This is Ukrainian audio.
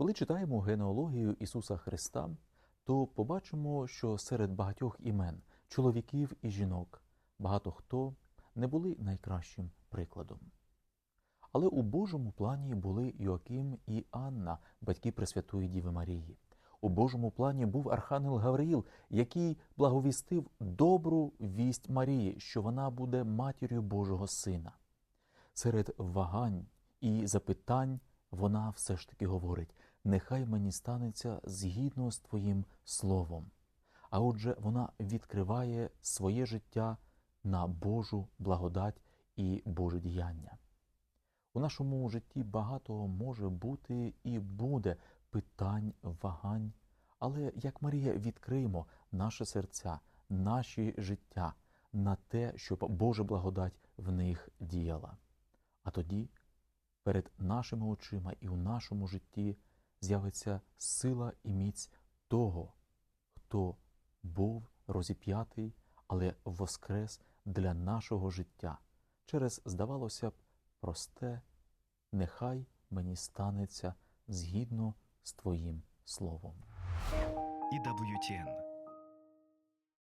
Коли читаємо генеалогію Ісуса Христа, то побачимо, що серед багатьох імен чоловіків і жінок багато хто не були найкращим прикладом. Але у Божому плані були Йоаким і Анна, батьки Пресвятої Діви Марії. У Божому плані був Архангел Гавриїл, який благовістив добру вість Марії, що вона буде матір'ю Божого Сина. Серед вагань і запитань вона все ж таки говорить: нехай мені станеться згідно з Твоїм словом. А отже, вона відкриває своє життя на Божу благодать і Боже діяння. У нашому житті багато може бути і буде питань, вагань, але як Марія відкриємо наше серця, наші життя на те, щоб Божа благодать в них діяла. А тоді перед нашими очима і у нашому житті з'явиться сила і міць того, хто був розіп'ятий, але воскрес для нашого життя через, здавалося б, просте, нехай мені станеться згідно з Твоїм словом. EWTN